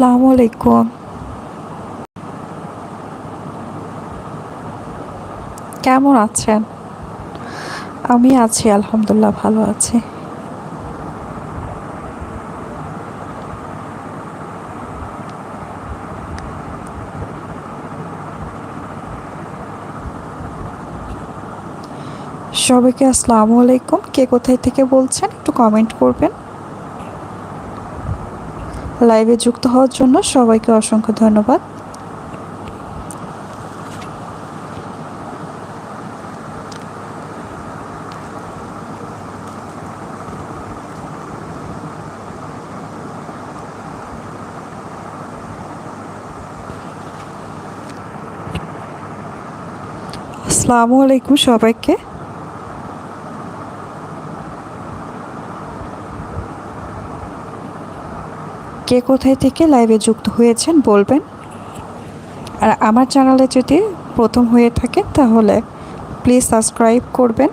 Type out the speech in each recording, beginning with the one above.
আসসালামু আলাইকুম। কেমন আছেন? আমি আছি, আলহামদুলিল্লাহ, ভালো আছি। সবাইকে আসসালামু আলাইকুম। কে কোথায় থেকে বলছেন একটু কমেন্ট করবেন। লাইভে যুক্ত হওয়ার জন্য সবাইকে অসংখ্য ধন্যবাদ। আসসালামু আলাইকুম সবাইকে। কে কোথায় থেকে লাইভে যুক্ত হয়েছেন বলবেন? আর আমার চ্যানেলে যদি প্রথম হয়ে থাকে তাহলে প্লিজ সাবস্ক্রাইব করবেন।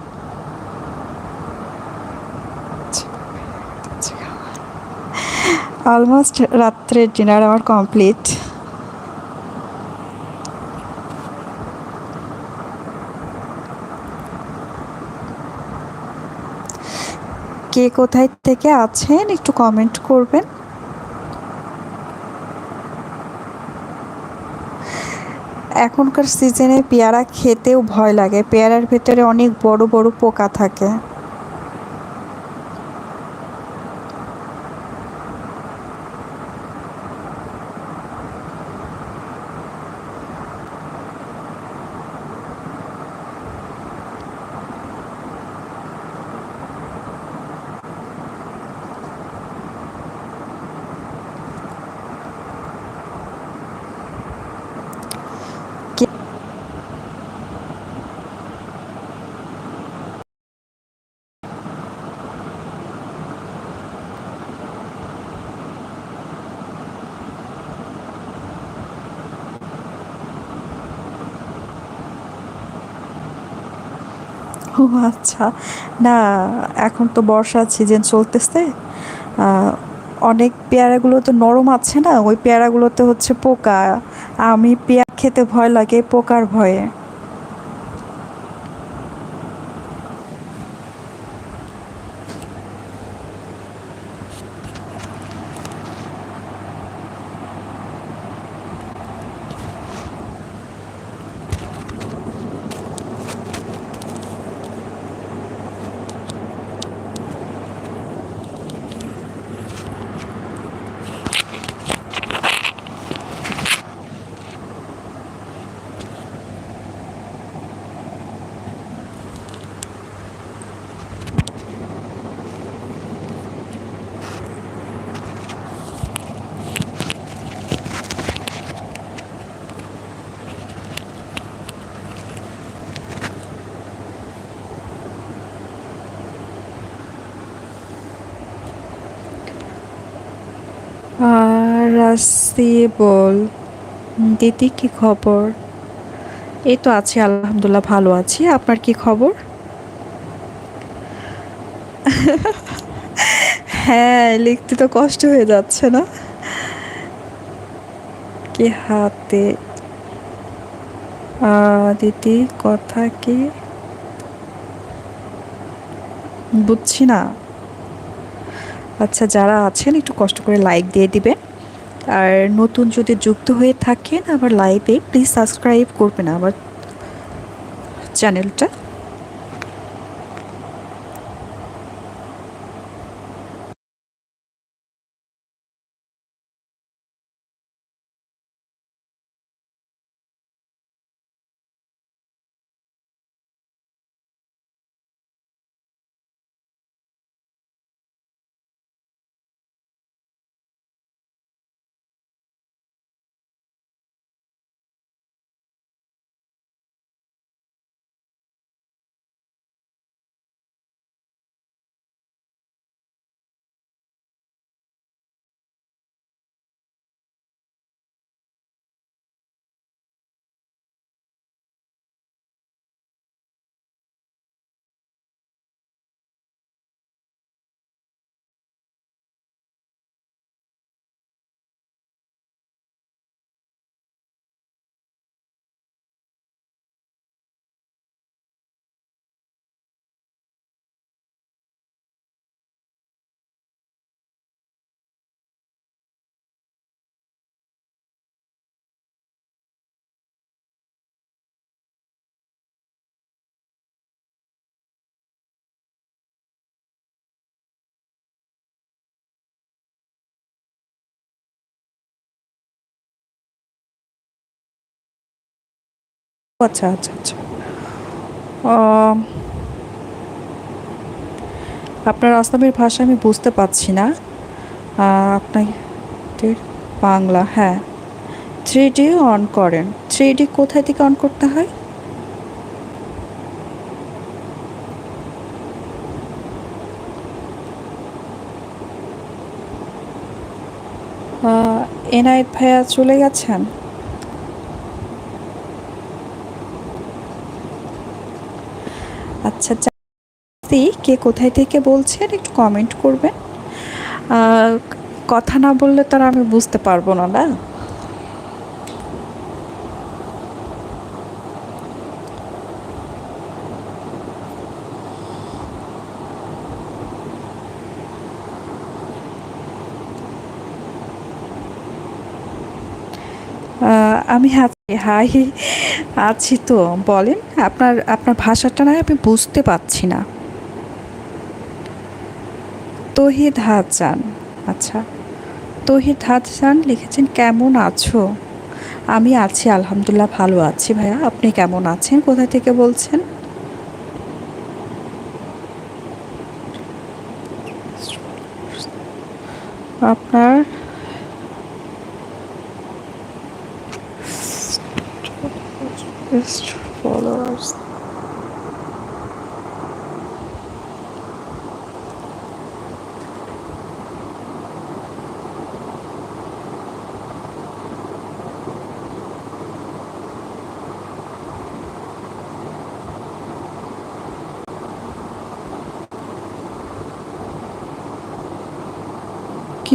অলমোস্ট রাত্রের ডিনার আমার কমপ্লিট কে কোথায় থেকে আছেন একটু কমেন্ট করবেন। এখনকার সিজনে পেয়ারা খেতেও ভয় লাগে। পেয়ারার ভেতরে অনেক বড় বড় পোকা থাকে। ও আচ্ছা। না, এখন তো বর্ষা সিজন চলতেছে। অনেক পেয়ারাগুলো তো নরম আছে না? ওই পেয়ারাগুলোতে হচ্ছে পোকা। আমি পেয়ারা খেতে ভয় লাগে পোকার ভয়ে। রাসি বল। দিদি, কি খবর? এই তো আছি, আলহামদুলিল্লাহ, ভালো আছি। আপনার কি খবর? হ্যাঁ লিখতে তো কষ্ট হয়ে যাচ্ছে না। কি হাতে? দিদি, কথা কি? বুঝছি না। আচ্ছা যারা আছেন, একটু কষ্ট করে লাইক দিয়ে দিবেন। আর নতুন যদি যুক্ত হয়ে থাকেন আমার লাইভে প্লিজ সাবস্ক্রাইব করবেন আমার চ্যানেলটা আচ্ছা আচ্ছা আচ্ছা। আপনার আসামের ভাষা আমি বুঝতে পারছি না। আপনাদের বাংলা হ্যাঁ। থ্রি ডি অন করেন। থ্রি ডি কোথায় থেকে অন করতে হয়? এনায়েত ভাইয়া চলে গেছেন আচ্ছা জানি কে কোথায় থেকে বলছেন একটু কমেন্ট করবেন। কথা না বললে তো আমি বুঝতে পারব না না? আমি আছি হাই আছি তো, বলেন, আপনার আপনার ভাষাটা না আমি বুঝতে পারছি না। তহিদ হাসান আচ্ছা তহিদ হাসান লিখেছেন, কেমন আছো? আমি আছি, আলহামদুলিল্লাহ, ভালো আছি ভাইয়া। আপনি কেমন আছেন? কোথা থেকে বলছেন? আপনার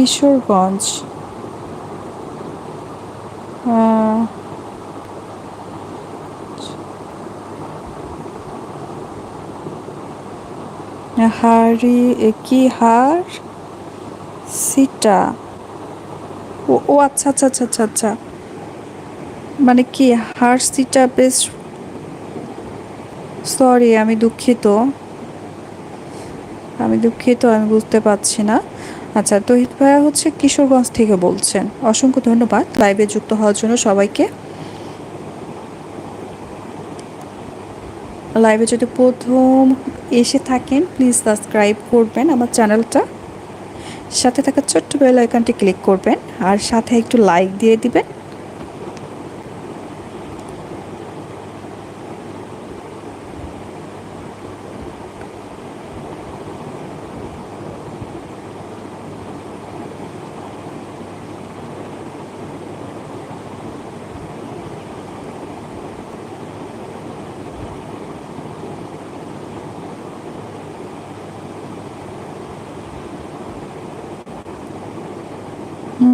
কিশোরগঞ্জ। হাড়ি কি হার সিটা। ও ও আচ্ছা আচ্ছা আচ্ছা আচ্ছা আচ্ছা। মানে কি হার সিটা, বেশ সরি আমি দুঃখিত। আমি দুঃখিত, আমি বুঝতে পারছি না। আচ্ছা তহিদ ভাইয়া হচ্ছে কিশোরগঞ্জ থেকে বলছেন। অসংখ্য ধন্যবাদ লাইভে যুক্ত হওয়ার জন্য সবাইকে। লাইভে যদি প্রথম এসে থাকেন প্লিজ সাবস্ক্রাইব করবেন আমার চ্যানেলটা। সাথে থাকা ছোট্ট বেল আইকনটি ক্লিক করবেন আর সাথে একটু লাইক দিয়ে দিবেন।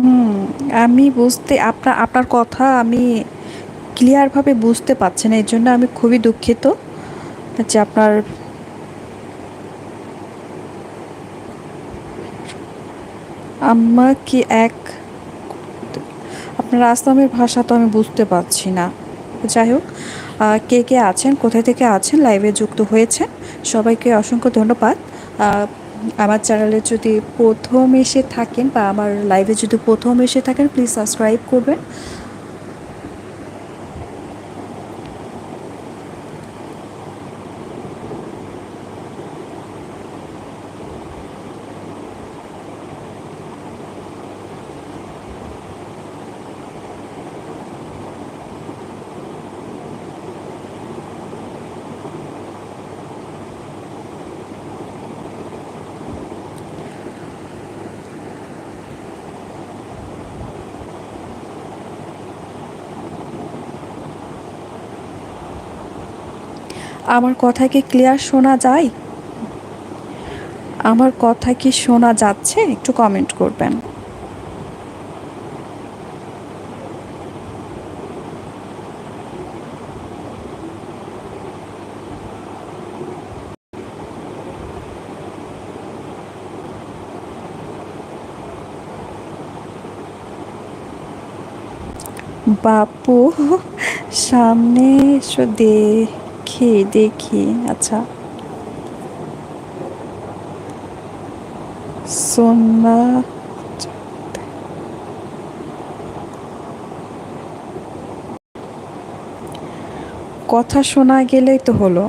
হুম, আমি বুঝতে আপনার আপনার কথা আমি ক্লিয়ারভাবে বুঝতে পারছি না এর জন্য আমি খুবই দুঃখিত যে আপনার আমার কি এক, আপনার আসামের ভাষা তো আমি বুঝতে পারছি না। যাই হোক কে কে আছেন, কোথায় থেকে আছেন লাইভে যুক্ত হয়েছেন, সবাইকে অসংখ্য ধন্যবাদ। আমার চ্যানেলে যদি প্রথম এসে থাকেন বা আমার লাইভে যদি প্রথম এসে থাকেন প্লিজ সাবস্ক্রাইব করবেন। আমার কথা কি ক্লিয়ার শোনা যায়? আমার কথা কি শোনা যাচ্ছে? একটু কমেন্ট করবেন। বাপু, সামনে এসো দেখি দেখি আচ্ছা সোনা কথা শোনা গেলেই তো হলো?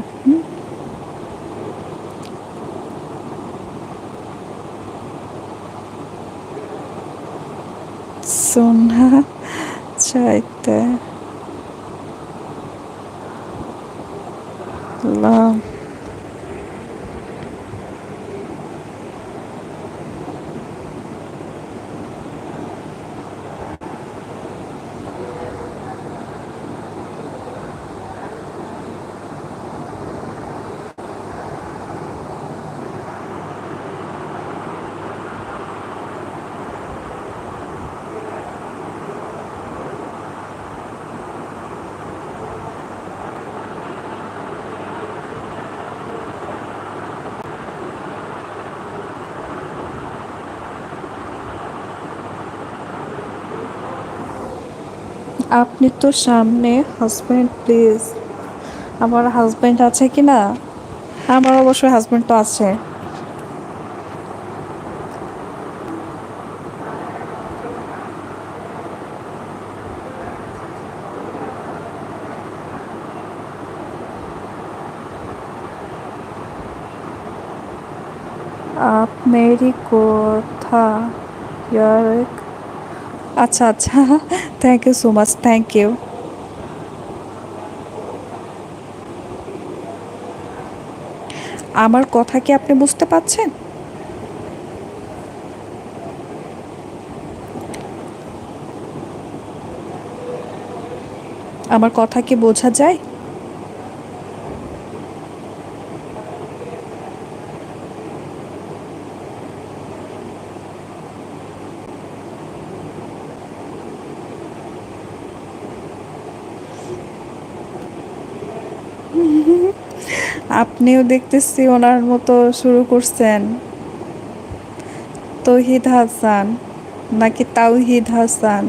শোনা চাইতে 吗 আপনি তো সামনে হাজব্যান্ড প্লিজ আমার হাজব্যান্ড আছে কি না আমার অবশ্যই হাজব্যান্ড তো আছে आप मेरी कोथा यार আচ্ছা আচ্ছা Thank you so much thank you আমার কথা কি আপনি বুঝতে পাচ্ছেন আমার কথা কি বোঝা যায়? আপনিও দেখতেছি ওনার মতো শুরু করছেন। তৌহিদ হাসান, নাকি তাওহিদ হাসান?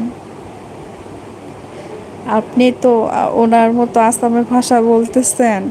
আপনি তো ওনার মতো আসামের ভাষা বলতেছেন।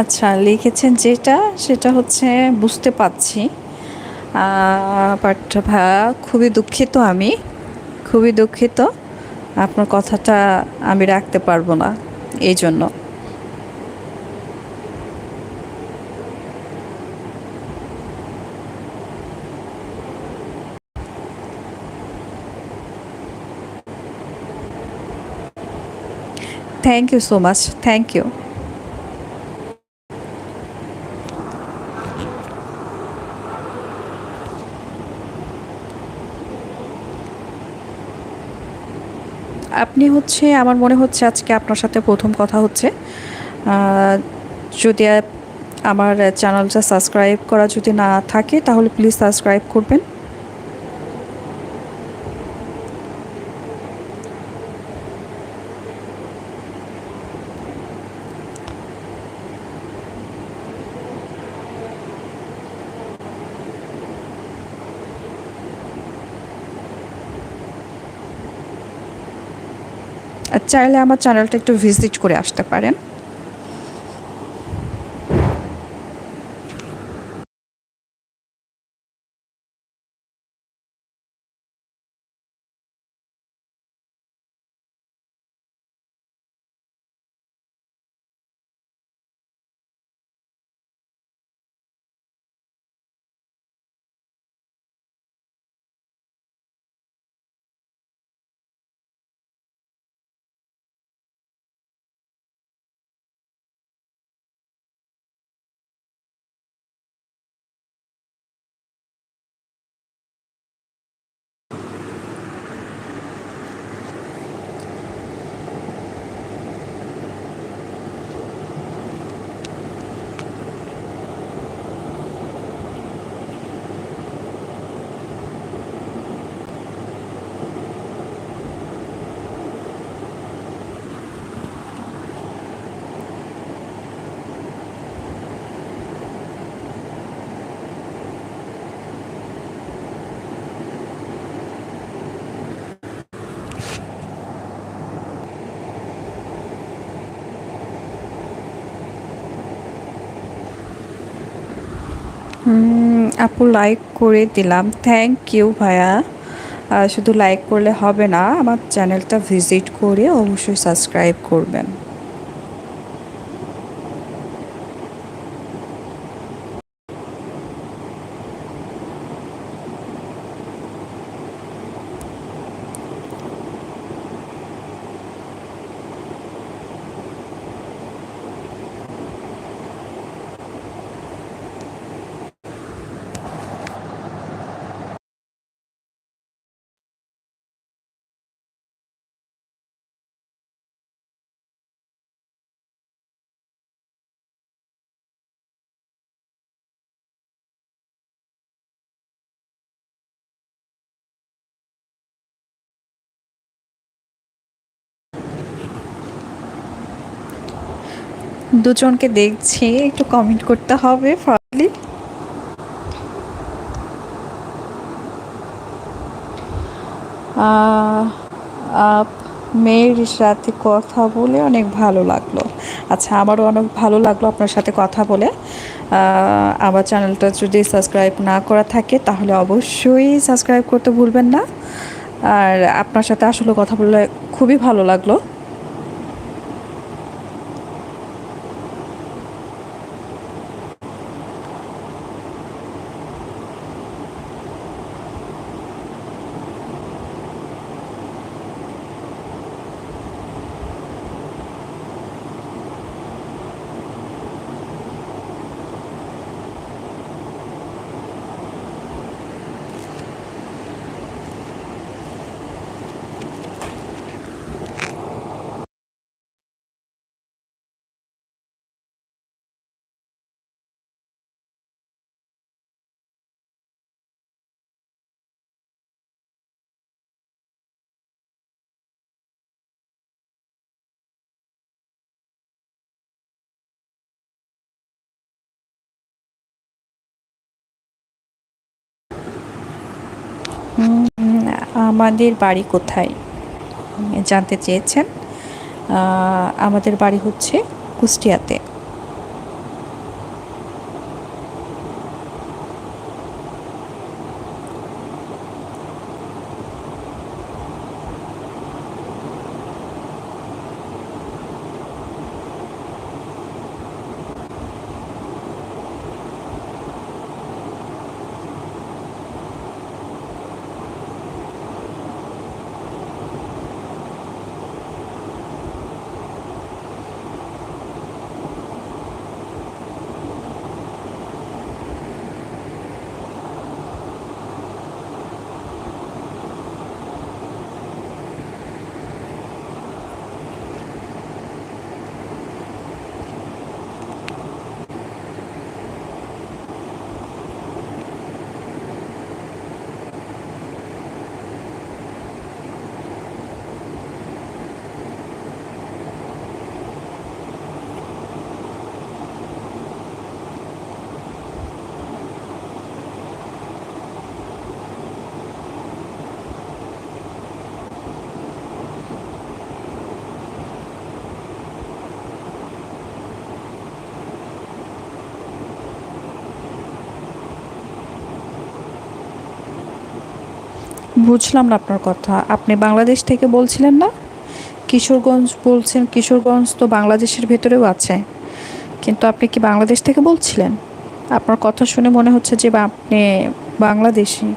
আচ্ছা লিখেছেন যেটা, সেটা হচ্ছে বুঝতে পারছি। বাট ভাইয়া খুবই দুঃখিত আমি। খুবই দুঃখিত। আপনার কথাটা আমি রাখতে পারব না এই জন্য। Thank you so much thank you আপনি হচ্ছে, আমার মনে হচ্ছে আজকে আপনার সাথে প্রথম কথা হচ্ছে যদি আমার চ্যানেলটা সাবস্ক্রাইব করা যদি না থাকে, তাহলে প্লিজ সাবস্ক্রাইব করবেন। চাইলে আমার চ্যানেলটা একটু ভিজিট করে আসতে পারেন। আপু লাইক করে দিলাম। থ্যাংক ইউ ভাইয়া। শুধু লাইক করলে হবে না, আমার চ্যানেলটা ভিজিট করে অবশ্যই সাবস্ক্রাইব করবেন। দুজনকে দেখছি, একটু কমেন্ট করতে হবে ফার্স্টলি আপ, মেয়ের সাথে কথা বলে অনেক ভালো লাগল। আচ্ছা আমারও অনেক ভালো লাগল আপনার সাথে কথা বলে। আমার চ্যানেলটা যদি সাবস্ক্রাইব না করা থাকে, তাহলে অবশ্যই সাবস্ক্রাইব করতে ভুলবেন না। আর আপনার সাথে আসলে কথা বলে খুবই ভালো লাগল। আমাদের বাড়ি কোথায়? জানতে চেয়েছেন। আমাদের বাড়ি হচ্ছে কুষ্টিয়াতে। বুঝলাম না আপনার কথা। আপনি বাংলাদেশ থেকে বলছিলেন না? কিশোরগঞ্জ বলছেন, কিশোরগঞ্জ তো বাংলাদেশের ভেতরেও আছে। কিন্তু আপনি কি বাংলাদেশ থেকে বলছিলেন? আপনার কথা শুনে মনে হচ্ছে যে আপনি বাংলাদেশি।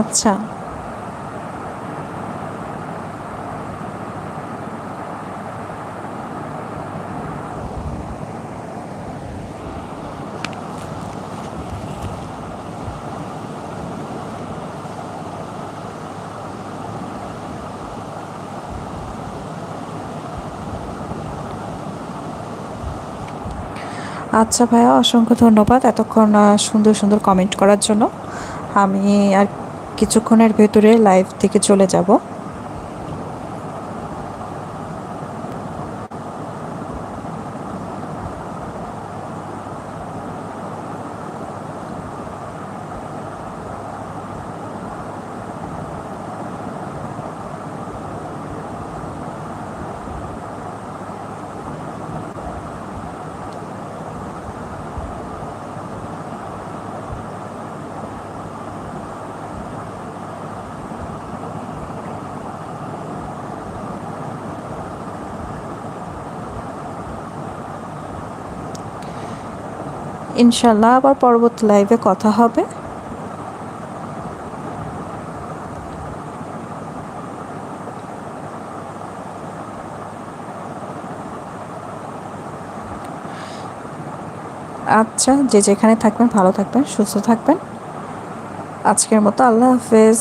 আচ্ছা। আচ্ছা ভাইয়া অসংখ্য ধন্যবাদ এতক্ষণ সুন্দর সুন্দর কমেন্ট করার জন্য। আমি আর কিছুক্ষণের ভেতরে লাইভ থেকে চলে যাব। ইনশাল্লাহ আবার পরবর্তী লাইভে কথা হবে। আচ্ছা যে যেখানে থাকবেন, ভালো থাকবেন, সুস্থ থাকবেন। আজকের মতো আল্লাহ হাফেজ।